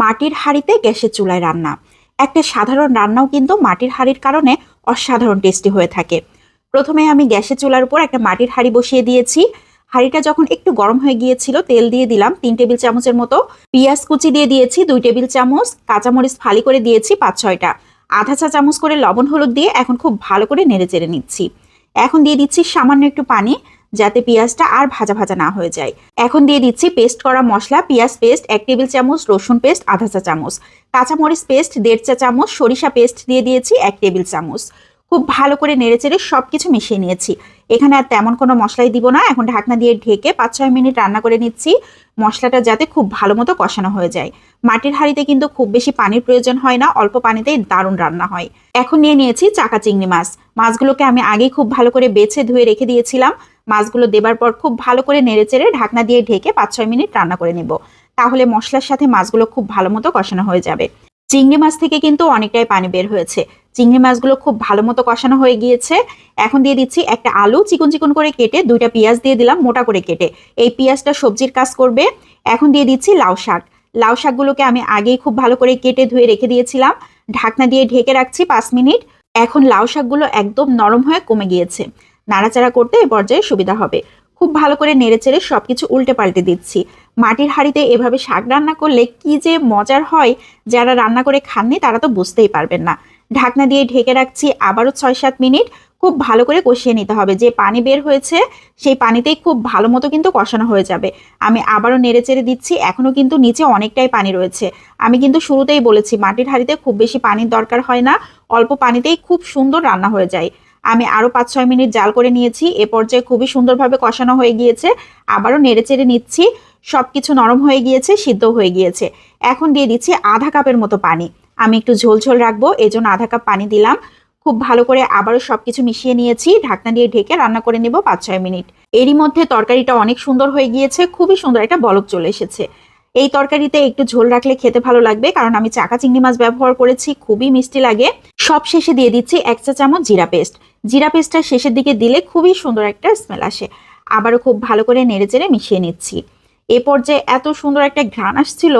মাটির হাঁড়িতে গ্যাসের চুলায় রান্না। একটা সাধারণ রান্নাও কিন্তু মাটির হাঁড়ির কারণে অসাধারণ টেস্টি হয়ে থাকে। প্রথমে আমি গ্যাসের চুলার উপর একটা মাটির হাঁড়ি বসিয়ে দিয়েছি। হাঁড়িটা যখন একটু গরম হয়ে গিয়েছিল, তেল দিয়ে দিলাম। তিন টেবিল চামচের মতো পেঁয়াজ কুচি দিয়ে দিয়েছি, দুই টেবিল চামচ কাঁচামরিচ ফালি করে দিয়েছি পাঁচ ছয়টা। আধা চা চামচ করে লবণ হলুদ দিয়ে এখন খুব ভালো করে নেড়ে চেড়ে নিচ্ছি। এখন দিয়ে দিচ্ছি সামান্য একটু পানি। যাতে পেঁয়াজটা আর ভাজা ভাজা না হয়ে যায়। এখন দিয়ে দিচ্ছি পেস্ট করা মশলা, পেঁয়াজ পেস্ট, এক টেবিল চামচ, রসুন পেস্ট, আধা চা চামচ। কাঁচামরিচ পেস্ট, দেড় চা চামচ, সরিষা পেস্ট দিয়ে দিয়েছি এক টেবিল চামচ। খুব ভালো করে নেড়েচেড়ে সব কিছু মিশিয়ে নিয়েছি। এখানে আর তেমন কোনো মশলাই দিব না, এখন ঢাকনা দিয়ে ঢেকে পাঁচ ছয় মিনিট রান্না করে নিচ্ছি। মশলাটা যাতে খুব ভালো মতো কষানো হয়ে যায়। মাটির হাঁড়িতে কিন্তু খুব বেশি পানির প্রয়োজন হয় না, অল্প পানিতেই দারুণ রান্না হয়। এখন নিয়ে নিয়েছি চাকা চিংড়ি মাছ। মাছগুলোকে আমি আগেই খুব ভালো করে বেছে ধুয়ে রেখে দিয়েছিলাম। মাছগুলো দেবার পর খুব ভালো করে নেড়েচেড়ে ঢাকনা দিয়ে ঢেকে পাঁচ ছয় মিনিট রান্না করে নেব। তাহলে মশলার সাথে মাছগুলো খুব ভালো মতো কষানো হয়ে যাবে। চিংড়ি মাছ থেকে কিন্তু অনেকটাই পানি বের হয়েছে। চিংড়ি মাছগুলো খুব ভালো মতো কষানো হয়ে গিয়েছে। এখন দিয়ে দিচ্ছি একটা আলু চিকন চিকন করে কেটে দুইটা পেঁয়াজ দিয়ে দিলাম মোটা করে কেটে। এই পেঁয়াজটা সবজির কাজ করবে। এখন দিয়ে দিচ্ছি লাউ শাক। লাউ শাকগুলোকে আমি আগেই খুব ভালো করে কেটে ধুয়ে রেখে দিয়েছিলাম। ঢাকনা দিয়ে ঢেকে রাখছি পাঁচ মিনিট। এখন লাউ শাকগুলো একদম নরম হয়ে কমে গিয়েছে। নাড়াচাড়া করতে এ পর্যায়ে সুবিধা হবে। খুব ভালো করে নেড়েচেড়ে সব কিছু উল্টে পাল্টে দিচ্ছি। মাটির হাঁড়িতে এভাবে শাক রান্না করলে কি যে মজার হয়, যারা রান্না করে খাননি তারা তো বুঝতেই পারবেন না। ঢাকনা দিয়ে ঢেকে রাখছি আবারও ছয় সাত মিনিট। খুব ভালো করে কষিয়ে নিতে হবে। যে পানি বের হয়েছে, সেই পানিতেই খুব ভালো মতো কিন্তু কষানো হয়ে যাবে। আমি আবারও নেড়ে চেড়ে দিচ্ছি এখনও কিন্তু নিচে অনেকটাই পানি রয়েছে। আমি কিন্তু শুরুতেই বলেছি, মাটির হাঁড়িতে খুব বেশি পানির দরকার হয় না। অল্প পানিতেই খুব সুন্দর রান্না হয়ে যায়। আমি আরও পাঁচ ছয় মিনিট জাল করে নিয়েছি। এ পর্যায়ে খুবই সুন্দরভাবে কষানো হয়ে গিয়েছে। আবারও নেড়ে চেড়ে নিচ্ছি। সব কিছু নরম হয়ে গিয়েছে সিদ্ধ হয়ে গিয়েছে। এখন দিয়ে দিচ্ছি আধা কাপের মতো পানি। আমি একটু ঝোল ঝোল রাখব, এজন্য আধা কাপ পানি দিলাম। খুব ভালো করে আবারও সব কিছু মিশিয়ে নিয়েছি। ঢাকনা দিয়ে ঢেকে রান্না করে নেব পাঁচ ছয় মিনিট। এরই মধ্যে তরকারিটা অনেক সুন্দর হয়ে গিয়েছে। খুবই সুন্দর একটা বলক চলে এসেছে। এই তরকারিতে একটু ঝোল রাখলে খেতে ভালো লাগবে, কারণ আমি চাকা চিংড়ি মাছ ব্যবহার করেছি, খুবই মিষ্টি লাগে। সব শেষে দিয়ে দিচ্ছি এক চা চামচ জিরা পেস্ট। জিরা পেস্টটা শেষের দিকে দিলে খুবই সুন্দর একটা স্মেল আসে। আবারও খুব ভালো করে নেড়ে চেড়ে মিশিয়ে নিচ্ছি। এ পর্যায়ে এত সুন্দর একটা ঘ্রাণ আসছিল,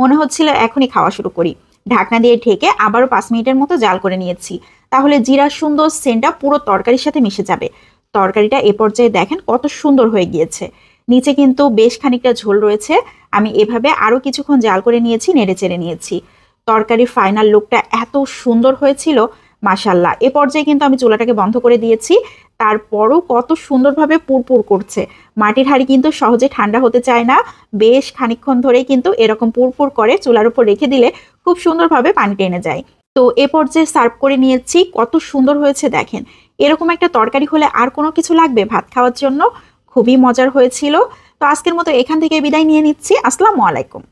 মনে হচ্ছিল এখনই খাওয়া শুরু করি। ঢাকনা দিয়ে ঢেকে আবারও পাঁচ মিনিটের মতো জাল করে নিয়েছি। তাহলে জিরার সুন্দর সেন্টটা পুরো তরকারির সাথে মিশে যাবে। তরকারিটা এ পর্যায়ে দেখেন কত সুন্দর হয়ে গিয়েছে। নিচে কিন্তু বেশ খানিকটা ঝোল রয়েছে। আমি এভাবে আরও কিছুক্ষণ জাল করে নিয়েছি, নেড়ে চেড়ে নিয়েছি। তরকারির ফাইনাল লুকটা এত সুন্দর হয়েছিল মাসাল্লাহ এ পর্যায়ে কিন্তু আমি চুলাটাকে বন্ধ করে দিয়েছি। তারপরও কত সুন্দরভাবে পুরপুর করছে। মাটির হাঁড়ি কিন্তু সহজে ঠান্ডা হতে চায় না। বেশ খানিকক্ষণ ধরেই কিন্তু এরকম পুরপুর করে চুলার উপর রেখে দিলে খুব সুন্দরভাবে পানি টেনে যায়। তো এ পর্যায়ে সার্ভ করে নিয়েছি। কত সুন্দর হয়েছে দেখেন। এরকম একটা তরকারি হলে আর কোনো কিছু লাগবে ভাত খাওয়ার জন্য? খুবই মজার হয়েছিল। তো আজকের মতো এখান থেকে বিদায় নিয়ে নিচ্ছি। আসসালামু আলাইকুম।